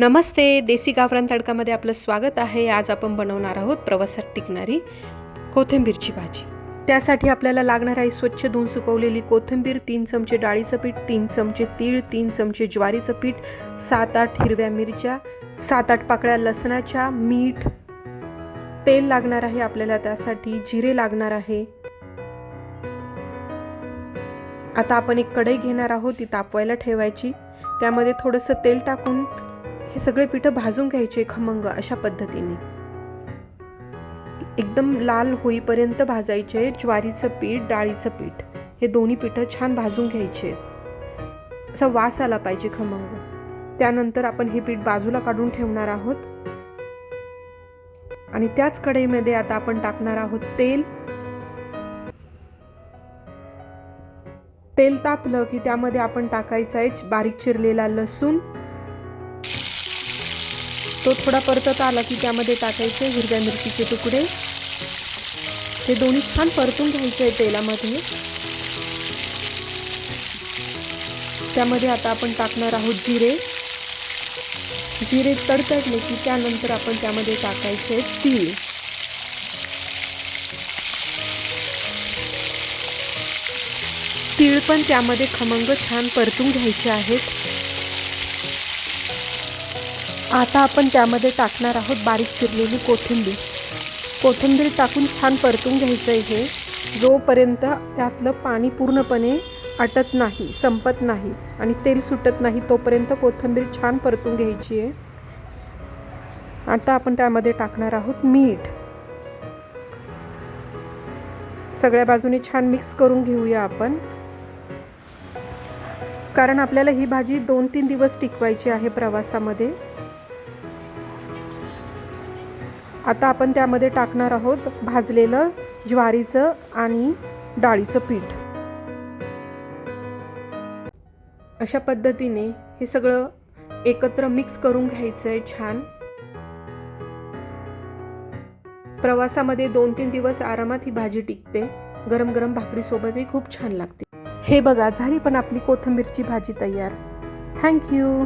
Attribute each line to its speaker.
Speaker 1: नमस्ते देसी गावरान तडकामध्ये आपलं स्वागत आहे. आज आपण बनवणार आहोत प्रवासात टिकणारी कोथिंबीरची भाजी. त्यासाठी आपल्याला लागणार आहे स्वच्छ धुवून सुकवलेली कोथिंबीर तीन चमचे डाळीचं पीठ तीन चमचे तीळ तीन चमचे ज्वारीचं पीठ सात आठ हिरव्या मिरच्या सात आठ पाकळ्या लसणाच्या मीठ तेल लागणार आहे आपल्याला त्यासाठी जिरे लागणार आहे. आता आपण एक कढई घेणार आहोत ती तापवायला ठेवायची. त्यामध्ये थोडंसं तेल टाकून हे सगळे पिठं भाजून घ्यायचे खमंग अशा पद्धतीने. एकदम लाल होईपर्यंत भाजायचे ज्वारीचं पीठ डाळीचं पीठ. हे दोन्ही पिठं छान भाजून घ्यायचे. असा वास आला पाहिजे खमंग. त्यानंतर आपण हे पीठ बाजूला काढून ठेवणार आहोत. आणि त्याच कढईमध्ये आता आपण टाकणार आहोत तेल. तेल तापलं की त्यामध्ये आपण टाकायचं आहे बारीक चिरलेला लसूण. तो थोडा परतत आला की त्यामध्ये टाकायचे हिरव्या मिरचीचे तुकडे. हे दोन्ही छान परतून घ्यायचे आहे तेलामध्ये. त्यामध्ये आता आपण टाकणार आहोत जिरे. जिरे तडतडले की त्यानंतर आपण त्यामध्ये टाकायचे तीळ. तीळ पण त्यामध्ये खमंग छान परतून घ्यायचे आहेत. आता आपण त्यामध्ये टाकणार आहोत बारीक चिरलेली कोथिंबीर. कोथिंबीर टाकून छान परतून घ्यायचं आहे हे. जोपर्यंत त्यातलं पाणी पूर्णपणे आटत नाही संपत नाही आणि तेल सुटत नाही तोपर्यंत कोथिंबीर छान परतून घ्यायची आहे. आता आपण त्यामध्ये टाकणार आहोत मीठ. सगळ्या बाजूने छान मिक्स करून घेऊया आपण. कारण आपल्याला ही भाजी दोन तीन दिवस टिकवायची आहे प्रवासामध्ये. आता आपण त्यामध्ये टाकणार आहोत भाजलेलं ज्वारीचं आणि डाळीचं पीठ. अशा पद्धतीने हे सगळं एकत्र मिक्स करून घ्यायचं आहे छान. प्रवासामध्ये दोन तीन दिवस आरामात ही भाजी टिकते. गरम गरम भाकरीसोबतही खूप छान लागते. हे बघा झाली पण आपली कोथिंबीरची भाजी तयार. थँक्यू